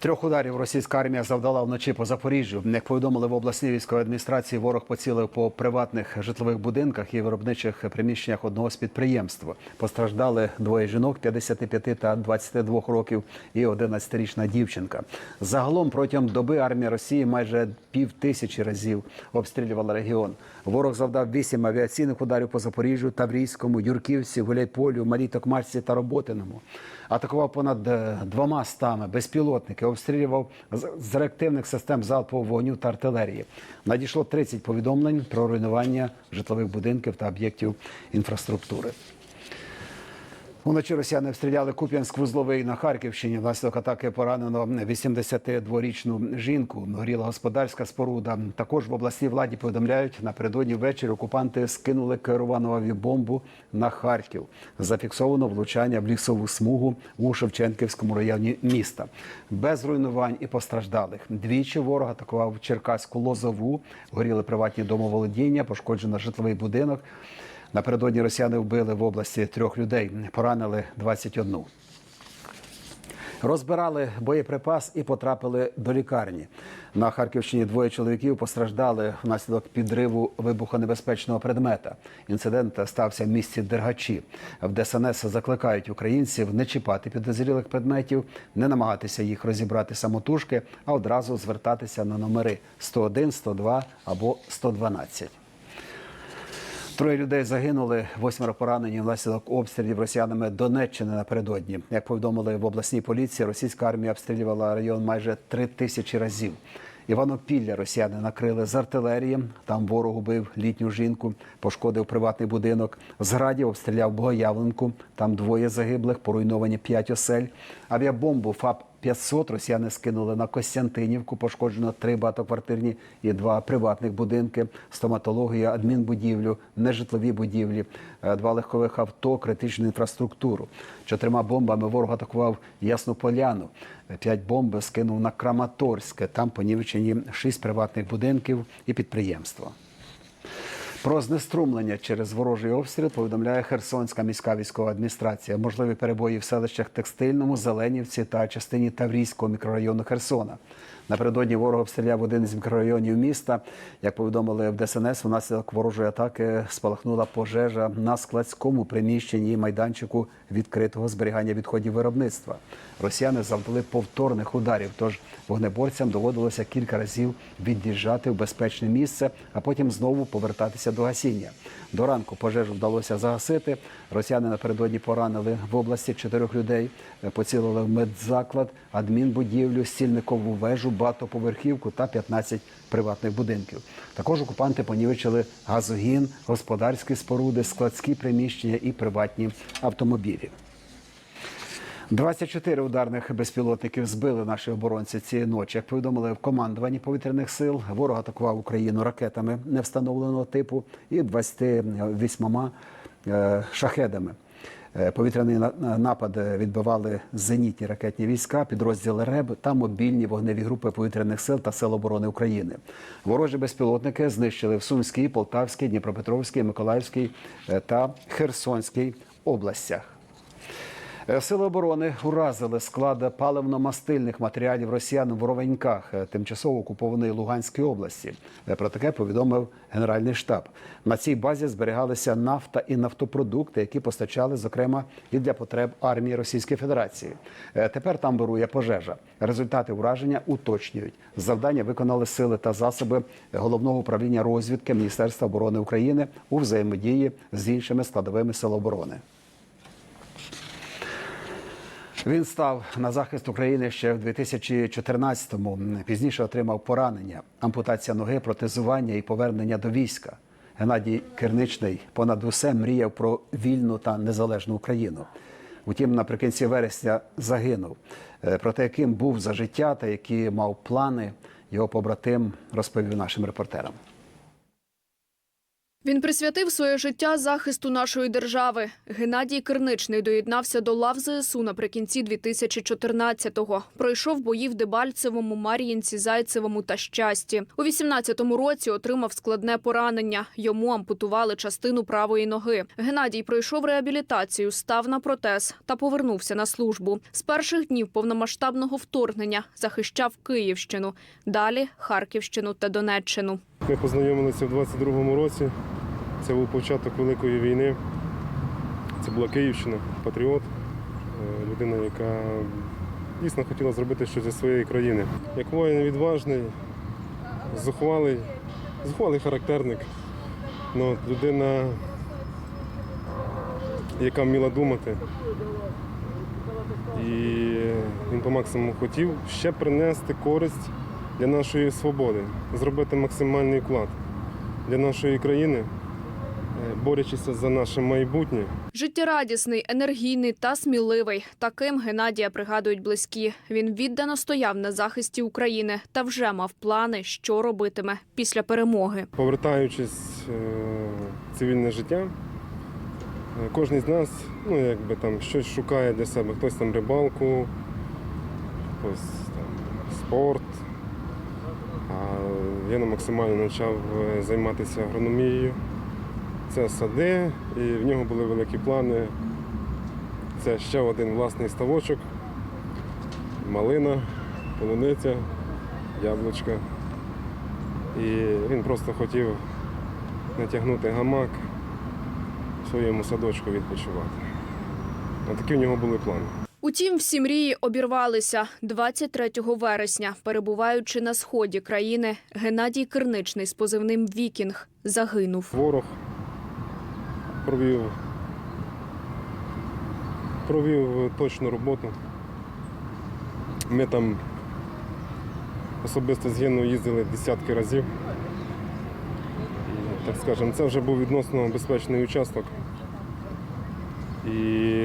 Трьох ударів російська армія завдала вночі по Запоріжжю. Як повідомили в обласній військовій адміністрації, ворог поцілив по приватних житлових будинках і виробничих приміщеннях одного з підприємств. Постраждали двоє жінок 55 та 22 років і 11-річна дівчинка. Загалом протягом доби армія Росії майже пів тисячі разів обстрілювала регіон. Ворог завдав вісім авіаційних ударів по Запоріжжю, Таврійському, Юрківці, Гуляйполю, Малій Токмачці та Роботиному. Атакував понад е, двома стами безпілотники, обстрілював з реактивних систем залпового вогню та артилерії. Надійшло 30 повідомлень про руйнування житлових будинків та об'єктів інфраструктури. Уночі росіяни обстріляли Куп'янськ-Вузловий на Харківщині. Внаслідок атаки поранено 82-річну жінку. Горіла господарська споруда. Також в обласній владі повідомляють, напередодні ввечері окупанти скинули керовану авіабомбу на Харків. Зафіксовано влучання в лісову смугу у Шевченківському районі міста. Без руйнувань і постраждалих. Двічі ворог атакував Черкаську Лозову. Горіли приватні домоволодіння, пошкоджено житловий будинок. Напередодні росіяни вбили в області трьох людей, поранили 21. Розбирали боєприпас і потрапили до лікарні. На Харківщині двоє чоловіків постраждали внаслідок підриву вибухонебезпечного предмета. Інцидент стався в місті Дергачі. В ДСНС закликають українців не чіпати підозрілих предметів, не намагатися їх розібрати самотужки, а одразу звертатися на номери 101, 102 або 112. Троє людей загинули, восьмеро поранені внаслідок обстрілів росіянами Донеччини напередодні. Як повідомили в обласній поліції, російська армія обстрілювала район майже три тисячі разів. Іванопілля росіяни накрили з артилерії. Там ворог убив літню жінку, пошкодив приватний будинок. З обстріляв Богоявленку. Там двоє загиблих, поруйновані п'ять осель. Авіабомбу ФАП 500 росіяни скинули на Костянтинівку. Пошкоджено три багатоквартирні і два приватних будинки, стоматологія, адмінбудівлю, нежитлові будівлі, е, два легкових авто, критичну інфраструктуру. Чотирма бомбами ворог атакував Ясну Поляну. П'ять бомб скинув на Краматорське. Там понівечені шість приватних будинків і підприємства. Про знеструмлення через ворожий обстріл повідомляє Херсонська міська військова адміністрація. Можливі перебої в селищах Текстильному, Зеленівці та частині Таврійського мікрорайону Херсона. Напередодні ворог обстріляв один із мікрорайонів міста. Як повідомили в ДСНС, внаслідок ворожої атаки спалахнула пожежа на складському приміщенні майданчику відкритого зберігання відходів виробництва. Росіяни завдали повторних ударів, тож вогнеборцям доводилося кілька разів від'їжджати в безпечне місце, а потім знову повертатися до гасіння. До ранку пожежу вдалося загасити. Росіяни напередодні поранили в області чотирьох людей, поцілили в медзаклад, адмінбудівлю, стільникову вежу, багатоповерхівку та 15 приватних будинків. Також окупанти понівечили газогін, господарські споруди, складські приміщення і приватні автомобілі. 24 ударних безпілотників збили наші оборонці цієї ночі. Як повідомили в командуванні повітряних сил, ворог атакував Україну ракетами невстановленого типу і 28 е, шахедами. Е, Повітряний на- напад відбивали зенітні ракетні війська, підрозділи РЕБ та мобільні вогневі групи повітряних сил та сил оборони України. Ворожі безпілотники знищили в Сумській, Полтавській, Дніпропетровській, Миколаївській е, та Херсонській областях. Е, Сили оборони уразили склад паливно-мастильних матеріалів росіян в Воровеньках, е, тимчасово окупованої Луганської області. Е, Про таке повідомив Генеральний штаб. На цій базі зберігалися нафта і нафтопродукти, які постачали, зокрема, і для потреб армії Російської Федерації. Тепер там вирує пожежа. Результати ураження уточнюють. Завдання виконали сили та засоби головного управління розвідки Міністерства оборони України у взаємодії з іншими складовими сил оборони. Він став на захист України ще в 2014-му. Пізніше отримав поранення, ампутація ноги, протезування і повернення до війська. Геннадій Керничний понад усе мріяв про вільну та незалежну Україну. Утім, наприкінці вересня загинув. Е, Про те, яким був за життя та які мав плани, його побратим розповів нашим репортерам. Він присвятив своє життя захисту нашої держави. Геннадій Кирничний доєднався до лав ЗСУ наприкінці 2014-го. Пройшов бої в Дебальцевому, Мар'їнці, Зайцевому та Щасті. У 18-му році отримав складне поранення. Йому ампутували частину правої ноги. Геннадій пройшов реабілітацію, став на протез та повернувся на службу. З перших днів повномасштабного вторгнення захищав Київщину, далі Харківщину та Донеччину. Ми познайомилися в 22-му році. Це був початок Великої війни. Це була Київщина, патріот, е, людина, яка дійсно хотіла зробити щось для своєї країни. Як воїн відважний, зухвалий, зухвалий характерник. Ну, людина, яка вміла думати. І він по максимуму хотів ще принести користь для нашої свободи, зробити максимальний вклад для нашої країни, е, борючися за наше майбутнє. Життєрадісний, енергійний та сміливий. Таким Геннадія пригадують близькі. Він віддано стояв на захисті України та вже мав плани, що робитиме після перемоги. Повертаючись е, в цивільне життя, е, кожен з нас ну, якби там щось шукає для себе. Хтось там рибалку, хтось там спорт. А я на максимально почав е, займатися агрономією. Це сади, і в нього були великі плани. Це ще один власний ставочок, малина, полуниця, яблучка. І він просто хотів натягнути гамак в своєму садочку відпочивати. Такі в нього були плани. Утім, всі мрії обірвалися 23 вересня. Перебуваючи на сході країни, Геннадій Кирничний з позивним Вікінг загинув. Ворог провів, провів точну роботу. Ми там особисто з Геною їздили десятки разів. Так скажемо, це вже був відносно безпечний участок. І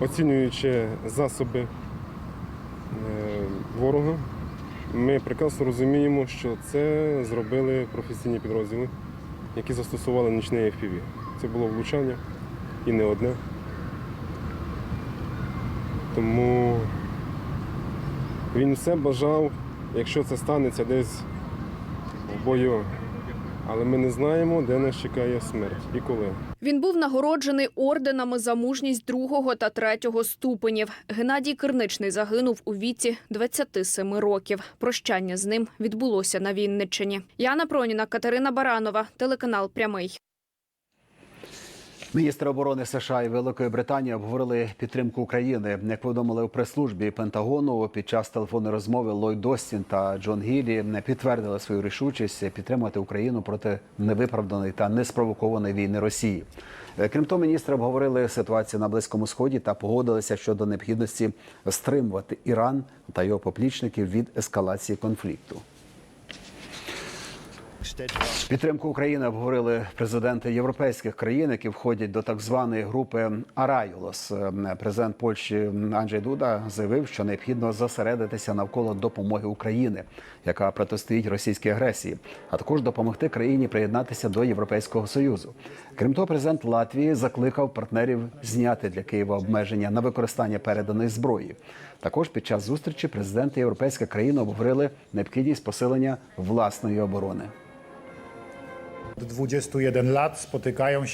оцінюючи засоби е, ворога, ми прекрасно розуміємо, що це зробили професійні підрозділи, які застосували нічний FPV. Це було влучання і не одне. Тому він все бажав, якщо це станеться десь в бою. Але ми не знаємо, де нас чекає смерть і коли. Він був нагороджений орденами за мужність другого та третього ступенів. Геннадій Кирничний загинув у віці 27 років. Прощання з ним відбулося на Вінниччині. Яна Проніна, Катерина Баранова, телеканал Прямий. Міністри оборони США і Великої Британії обговорили підтримку України. Як повідомили у прес-службі Пентагону, під час телефонної розмови Ллойд Остін та Джон Гіллі не підтвердили свою рішучість підтримати Україну проти невиправданої та неспровокованої війни Росії. Крім того, міністри обговорили ситуацію на Близькому Сході та погодилися щодо необхідності стримувати Іран та його поплічників від ескалації конфлікту. Підтримку України обговорили президенти європейських країн, які входять до так званої групи Араюлос. Президент Польщі Анджей Дуда заявив, що необхідно зосередитися навколо допомоги України, яка протистоїть російській агресії, а також допомогти країні приєднатися до Європейського союзу. Крім того, президент Латвії закликав партнерів зняти для Києва обмеження на використання переданої зброї. Також під час зустрічі президенти європейських країн обговорили необхідність посилення власної оборони. Od 21 lat spotykają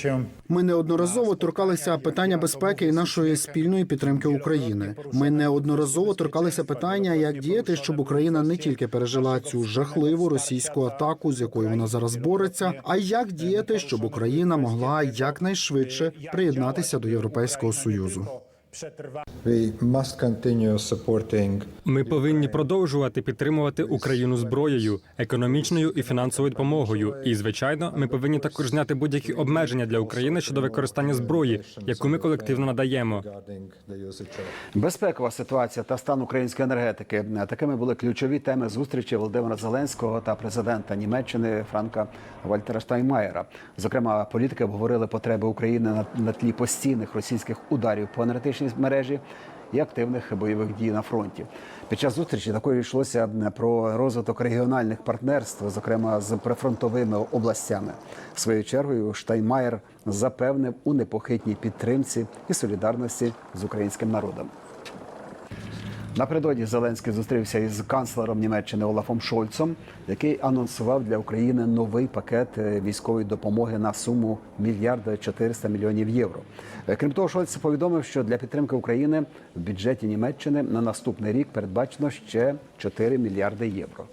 Ми неодноразово торкалися питання безпеки і нашої спільної підтримки України. Ми неодноразово торкалися питання, як діяти, щоб Україна не тільки пережила цю жахливу російську атаку, з якою вона зараз бореться, а як діяти, щоб Україна могла якнайшвидше приєднатися до Європейського союзу. Przetrwania. We must continue Ми повинні продовжувати підтримувати Україну зброєю, економічною і фінансовою допомогою. І звичайно, ми повинні також зняти будь-які обмеження для України щодо використання зброї, яку ми колективно надаємо. Безпекова ситуація та стан української енергетики такими були ключові теми зустрічі Володимира Зеленського та президента Німеччини Франка Вальтера Штайнмаєра. Зокрема, політики обговорили потреби України на, на тлі постійних російських ударів по енергетичній мережі і активних бойових дій на фронті. Під час зустрічі також йшлося про розвиток регіональних партнерств, зокрема з прифронтовими областями. Своєю чергою Штайнмаєр запевнив у непохитній підтримці і солідарності з українським народом. Напередодні Зеленський зустрівся із канцлером Німеччини Олафом Шольцом, який анонсував для України новий пакет е, військової допомоги на суму мільярда 400 мільйонів євро. Е, Крім того, Шольц повідомив, що для підтримки України в бюджеті Німеччини на наступний рік передбачено ще 4 мільярди євро.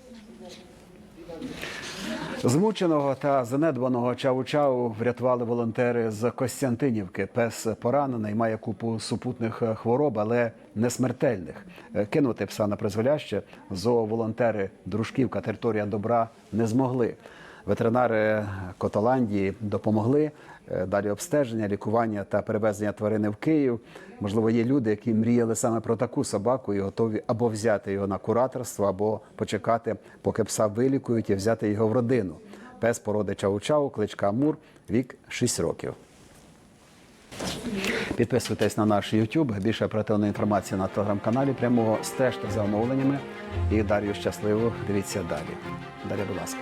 Змученого та занедбаного Чау-Чау врятували волонтери з Костянтинівки. Пес поранений, має купу супутних хвороб, але не смертельних. Е, Кинути пса на призволяще зооволонтери Дружківка, територія добра не змогли. Ветеринари Котоландії допомогли. Е, Далі обстеження, лікування та перевезення тварини в Київ. Можливо, є люди, які мріяли саме про таку собаку і готові або взяти його на кураторство, або почекати, поки пса вилікують і взяти його в родину. Пес породи Чау-Чау, кличка Амур, вік 6 років. Підписуйтесь на наш YouTube. Більше оперативної інформації на телеграм-каналі. Прямого стежте за оновленнями. І Дар'ю щасливо. Дивіться далі. Дар'я, будь ласка.